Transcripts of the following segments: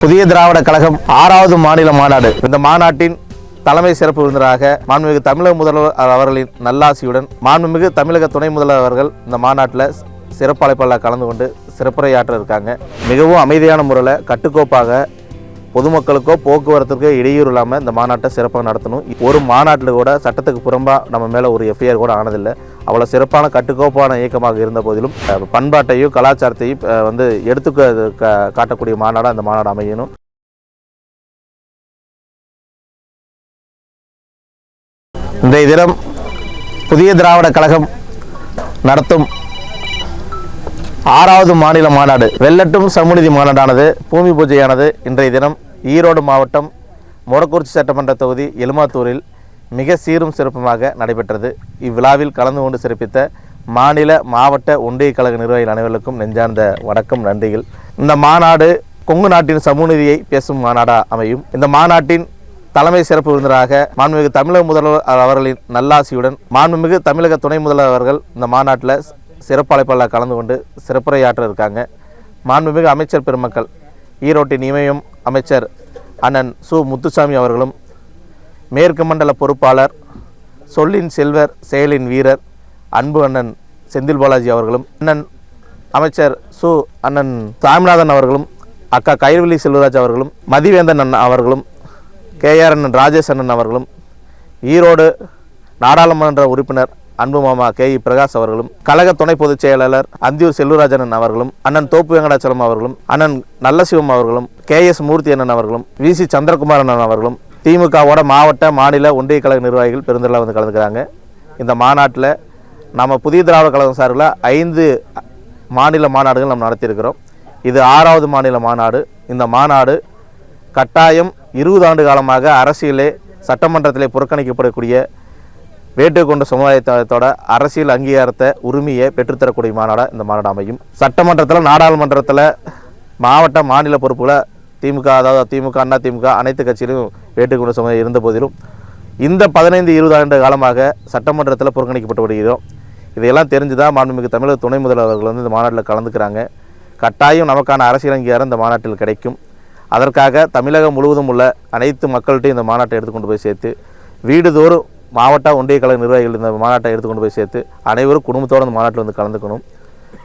புதிய திராவிட கழகம் ஆறாவது மாநில மாநாடு. இந்த மாநாட்டின் தலைமை சிறப்பு விருந்தினராக மாண்புமிகு தமிழக முதல்வர் அவர்களின் நல்லாசியுடன் மாண்புமிகு தமிழக துணை முதல்வர் அவர்கள் இந்த மாநாட்டில் சிறப்பு அழைப்பாளர் கலந்து கொண்டு சிறப்புரையாற்ற இருக்காங்க. மிகவும் அமைதியான முறையில் கட்டுக்கோப்பாக பொதுமக்களுக்கோ போக்குவரத்துக்கோ இடையூறு இல்லாமல் இந்த மாநாட்டை சிறப்பாக நடத்தணும். ஒரு மாநாட்டில் கூட சட்டத்துக்கு புறம்பாக நம்ம மேலே ஒரு எஃப்ஐஆர் கூட ஆனதில்லை. அவ்வளோ சிறப்பான கட்டுக்கோப்பான இயக்கமாக இருந்த போதிலும் பண்பாட்டையும் கலாச்சாரத்தையும் வந்து எடுத்துக்க காட்டக்கூடிய மாநாடாக அந்த மாநாடு அமையணும். இன்றைய தினம் புதிய திராவிட கழகம் நடத்தும் ஆறாவது மாநில மாநாடு வெள்ளட்டும் சமுநிதி மாநாடானது பூமி பூஜையானது இன்றைய தினம் ஈரோடு மாவட்டம் மொரக்குறிச்சி சட்டமன்ற தொகுதி எலுமாத்தூரில் மிக சீரும் சிறப்புமாக நடைபெற்றது. இவ்விழாவில் கலந்து கொண்டு சிறப்பித்த மாநில மாவட்ட ஒன்றிய கழக நிர்வாகிகள் அனைவருக்கும் நெஞ்சார்ந்த வணக்கம் நன்றிகள். இந்த மாநாடு கொங்கு நாட்டின் சமூகநிதியை பேசும் மாநாடாக அமையும். இந்த மாநாட்டின் தலைமை சிறப்பு விருந்தினராக மாண்புமிகு தமிழக முதல்வர் அவர்களின் நல்லாசியுடன் மாண்புமிகு தமிழக துணை முதல்வர் அவர்கள் இந்த மாநாட்டில் சிறப்பு கலந்து கொண்டு சிறப்புரையாற்ற இருக்காங்க. மாண்புமிகு அமைச்சர் பெருமக்கள் ஈரோட்டின் இமயம் அமைச்சர் அண்ணன் சு. முத்துசாமி அவர்களும் மேற்கு மண்டல பொறுப்பாளர் சொல்லின் செல்வர் செயலின் வீரர் அன்பு அண்ணன் செந்தில் பாலாஜி அவர்களும் அண்ணன் அமைச்சர் சு. அண்ணன் சாமிநாதன் அவர்களும் அக்கா கைர்வெளி செல்வராஜ் அவர்களும் மதிவேந்தன் அண்ணன் அவர்களும் கேஆர் அண்ணன் ராஜேஷ் அண்ணன் அவர்களும் ஈரோடு நாடாளுமன்ற உறுப்பினர் அன்பு மாமா கே இ பிரகாஷ் அவர்களும் கழக துணை பொதுச் செயலாளர் அந்தியூர் செல்வராஜன் அவர்களும் அண்ணன் தோப்பு வெங்கடாச்சலம் அவர்களும் அண்ணன் நல்லசிவம் அவர்களும் கே எஸ் மூர்த்தி அண்ணன் அவர்களும் வி சி சந்திரகுமார் அண்ணன் அவர்களும் திமுகவோட மாவட்ட மாநில ஒன்றிய கழக நிர்வாகிகள் பெருந்திரளாக வந்து கலந்துக்கிறாங்க. இந்த மாநாட்டில் நம்ம புதிய திராவிட கழகம் சார்பில் ஐந்து மாநில மாநாடுகள் நம்ம நடத்தியிருக்கிறோம். இது ஆறாவது மாநில மாநாடு. இந்த மாநாடு கட்டாயம் இருபது ஆண்டு காலமாக அரசியலே சட்டமன்றத்திலே புறக்கணிக்கப்படக்கூடிய வேட்டு கொண்ட சமுதாயத்தோட அரசியல் அங்கீகாரத்தை உரிமையை பெற்றுத்தரக்கூடிய மாநாடாக இந்த மாநாடு அமையும். சட்டமன்றத்தில் நாடாளுமன்றத்தில் மாவட்ட மாநில பொறுப்புகளை திமுக அதாவது திமுக அண்ணா திமுக அனைத்து கட்சியிலும் வேட்டுக்கொண்ட சமுதாயம் இருந்த போதிலும் இந்த பதினைந்து இருபது ஆண்டு காலமாக சட்டமன்றத்தில் புறக்கணிக்கப்பட்டு வருகிறோம். இதையெல்லாம் தெரிஞ்சு தான் மாண்புமிகு தமிழக துணை முதல்வர்கள் வந்து இந்த மாநாட்டில் கலந்துக்கிறாங்க. கட்டாயம் நமக்கான அரசியல் அங்கீகாரம் இந்த மாநாட்டில் கிடைக்கும். அதற்காக தமிழகம் முழுவதும் உள்ள அனைத்து மக்கள்கிட்டையும் இந்த மாநாட்டை எடுத்துக்கொண்டு போய் சேர்த்து வீடுதோறும் மாவட்ட ஒன்றிய கழக நிர்வாகிகள் இந்த மாநாட்டை எடுத்துக்கொண்டு போய் சேர்த்து அனைவரும் குடும்பத்தோடு அந்த மாநாட்டில் வந்து கலந்துக்கணும்.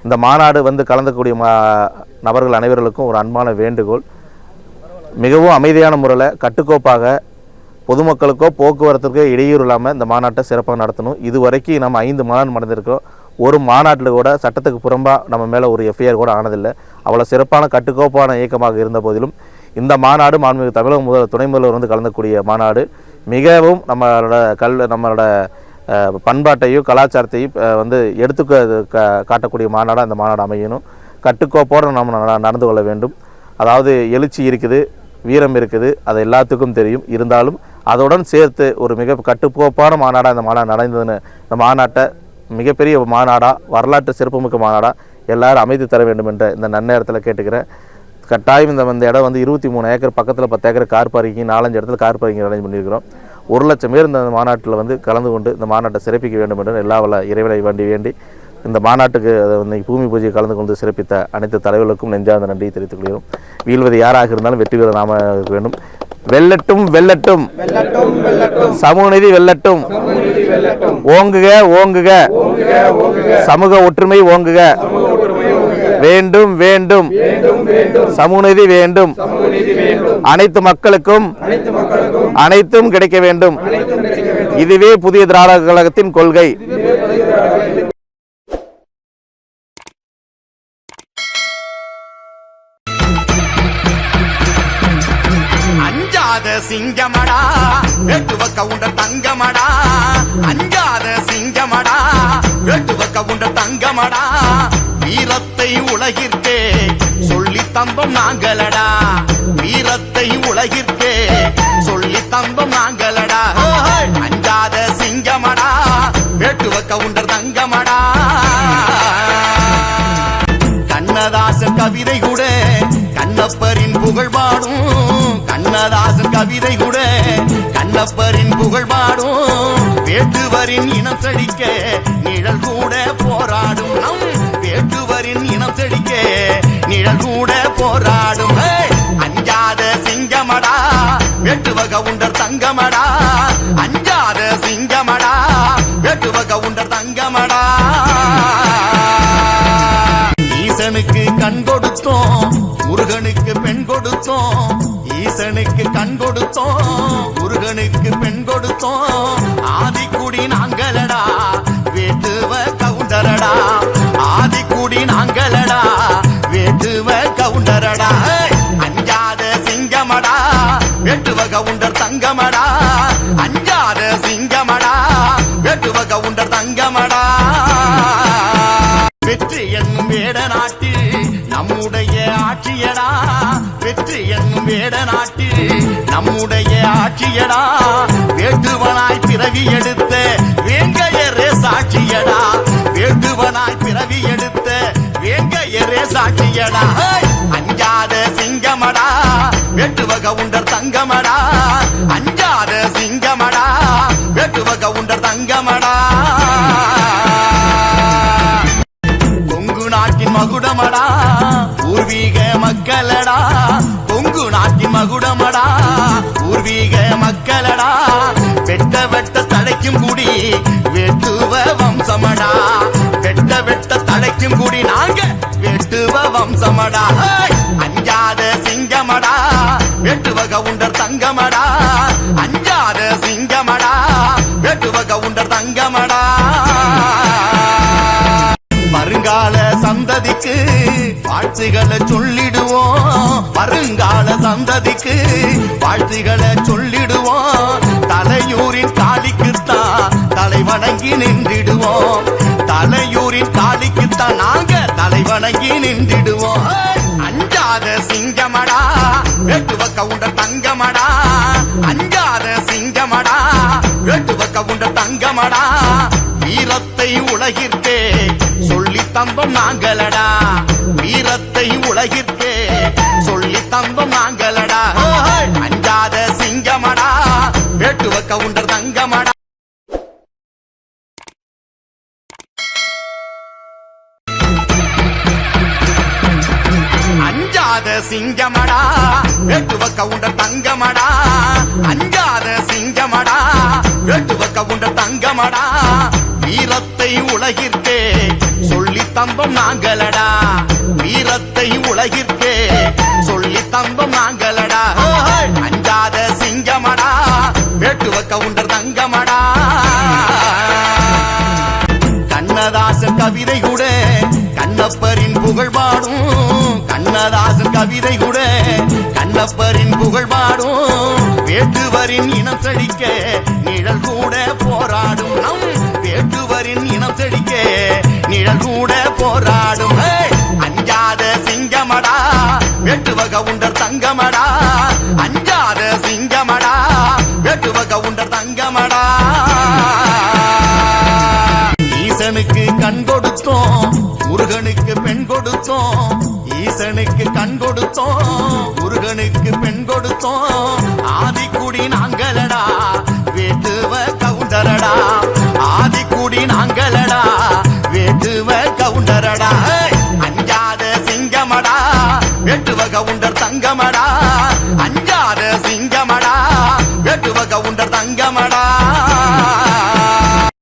இந்த மாநாடு வந்து கலந்துக்கூடிய மா நபர்கள் அனைவர்களுக்கும் ஒரு அன்பான வேண்டுகோள். மிகவும் அமைதியான முறையில் கட்டுக்கோப்பாக பொதுமக்களுக்கோ போக்குவரத்துக்கோ இடையூறு இல்லாமல் இந்த மாநாட்டை சிறப்பாக நடத்தணும். இது வரைக்கும் நம்ம ஐந்து மாநாடு நடந்திருக்கிறோம். ஒரு மாநாட்டில் கூட சட்டத்துக்கு புறம்பாக நம்ம மேலே ஒரு எஃப்ஐஆர் கூட ஆனதில்லை. அவ்வளோ சிறப்பான கட்டுக்கோப்பான இயக்கமாக இருந்த போதிலும் இந்த மாநாடு மாண்புமிகு தமிழக முதல் துணை முதல்வர் வந்து கலந்தக்கூடிய மாநாடு. மிகவும் நம்மளோட கல் நம்மளோட பண்பாட்டையும் கலாச்சாரத்தையும் வந்து எடுத்துக்க கா- காட்டக்கூடிய மாநாடாக இந்த மாநாடு அமையணும். கட்டுக்கோப்போடு நம்ம நட- நடந்து கொள்ள வேண்டும். அதாவது எழுச்சி இருக்குது வீரம் இருக்குது அது எல்லாத்துக்கும் தெரியும். இருந்தாலும் அதோடன் சேர்த்து ஒரு மிக கட்டுக்கோப்பான மாநாடாக இந்த மாநாடு நடந்ததுன்னு இந்த மாநாட்டை மிகப்பெரிய மாநாடாக வரலாற்று சிறப்புமிக்க மாநாடாக எல்லாரும் அமைதி தர வேண்டும் என்ற இந்த நன்னேரத்தில் கேட்டுக்கிறேன். கட்டாயம் இந்த இந்த இடம் வந்து இருபத்தி மூணு ஏக்கர் பக்கத்தில் பத்து ஏக்கர் கார் பார்க்கிங் நாலஞ்சு இடத்துல கார் பார்க்கிங் அரேஞ்ச் பண்ணியிருக்கிறோம். ஒரு லட்சம் பேர் இந்த மாநாட்டில் வந்து கலந்து கொண்டு இந்த மாநாட்டை சிறப்பிக்க வேண்டும் என்று எல்லா வள இறைவனை வேண்டி வேண்டி இந்த மாநாட்டுக்கு அதை இன்னைக்கு பூமி பூஜையை கலந்து கொண்டு சிறப்பித்த அனைத்து தலைவர்களுக்கும் நெஞ்சார்ந்த நன்றியை தெரிவித்துக் கொள்கிறோம். வீழ்வது யாராக இருந்தாலும் வெற்றி பெற நாம இருக்க வேண்டும். வெல்லட்டும் வெல்லட்டும். சமூகநீதி வெல்லட்டும். ஓங்குக ஓங்குக. சமூக ஒற்றுமை ஓங்குக. வேண்டும் வேண்டும். சமூகநீதி வேண்டும். அனைத்து மக்களுக்கும் அனைத்தும் கிடைக்க வேண்டும். இதுவே புதிய திராவிட கழகத்தின் கொள்கை. அஞ்சாத சிங்கமடா வெட்டுவ கவுண்ட தங்கமடா. அஞ்சாத சிங்கமடா வெட்டுவ கவுண்ட தங்கமடா. உலகிற்கே. சொல்லி தந்தோம் நாங்களடா வீரத்தை உலகிற்கே. சொல்லி தந்தோம் நாங்களடா அஞ்சாத சிங்கமடா வேட்டுவ கவுண்டர் தங்கமடா. கண்ணதாசன் கவிதை கூட கண்ணப்பரின் புகழ் பாடும். கண்ணதாசன் கவிதை கூட கண்ணப்பரின் புகழ் பாடும். வேட்டுவரின் இனம் செழிக்க நிழல் கூட போராடும். நம் வேட்டுவரின் இனம் செடிக்க நிழல் கூட போராடும். அஞ்சாத சிங்கமடா வெட்டுவக உண்டர் தங்கமடா. அஞ்சாத சிங்கமடா வெட்டுவக உண்டர் தங்கமடா. ஈசனுக்கு கண் கொடுத்தோம் முருகனுக்கு பெண் கொடுத்தோம் ஈசனுக்கு கண் கொடுத்தோம் முருகனுக்கு பெண் கொடுத்தோம். வெட்டுவ கவுண்டர் தங்கமடா. அஞ்சாத சிங்கமடா. வெட்டுவக உண்டர் தங்கமடா. வெற்றி என்னும் வேட நாட்டில் நம்முடைய ஆட்சியடா. வெற்றி என்னும் வேட நாட்டில் நம்முடைய ஆட்சியடா. வேட்டுவனாய் பிறவி எடுத்த வேங்கையரே சாட்சியடா வேட்டுவனாய் பிறவி எடுத்த வேங்கையரே சாட்சியடா அஞ்சாத சிங்கமடா. வெட்டுவக உண்டர் தங்கமடா அஞ்சாத சிங்கமடா வெட்டுவக உண்டர் தங்கமடா. கொங்கு நாட்டின் மகுடமடா பூர்வீக மக்களடா கொங்கு நாட்டின் மகுடமடா பூர்வீக மக்களடா. வெட்ட வெட்ட தழைக்கும் குடி வெட்டுவ வம்சமடா. வெட்ட வெட்ட தழைக்கும் குடி நாங்க வெட்டுவ வம்சமடா. அஞ்சாத சிங்கமடா. வெட்டுவக உண்டர் தங்கமடா அஞ்சாத சிங்கமடா வெட்டுவக உண்டர் தங்கமடா. வருங்கால சந்ததிக்கு வாழ்த்துகளை சொல்லிடுவோம். வருங்கால சந்ததிக்கு வாழ்த்துகளை சொல்லிடுவோம். தலையூரின் காளிக்குத்தான் தலை வணங்கி நின்றிடுவோம். வீரமடா வீரத்தை உலகிற்கே சொல்லி தந்தோம் நாங்களடா. வீரத்தை உலகிற்கே சொல்லி தந்தோம் நாங்களடா. அஞ்சாத சிங்கமடா வேட்டுவ கவுண்டர் தங்கமடா. அஞ்சாத சிங்கமடா வெட்டுவ கவுண்டர் தங்கமடா. அஞ்சாத சிங்கமடா வெட்டுவ கவுண்டர் தங்கமடா வீரத்தை உலகிற்கே சொல்லி தம்பம் நாங்களடா. வீரத்தை உலகிற்கே சொல்லி தம்பம் நாங்களடா. அஞ்சாத சிங்கமடா வெட்டுவ கவுண்டர் தங்கமடா. கண்ணதாசன் கவிதை கூட கண்ணப்பரின் புகழ் பாடும். கண்ணதாசன் கவிதை கூட கண்ணப்பரின் புகழ் பாடும். வேட்டுவரின் இனம் செழிக்க நிழல் கூட போராடும் அஞ்சாத சிங்கமடா வெட்டுவக உண்டர் தங்கமடா. அஞ்சாத சிங்கமடா வெட்டுவக உண்டர் தங்கமடா. ஈசனுக்கு கண் கொடுத்தோம் முருகனுக்கு பெண் கொடுத்தோம் ஈசனுக்கு கண் கொடுத்தோம்.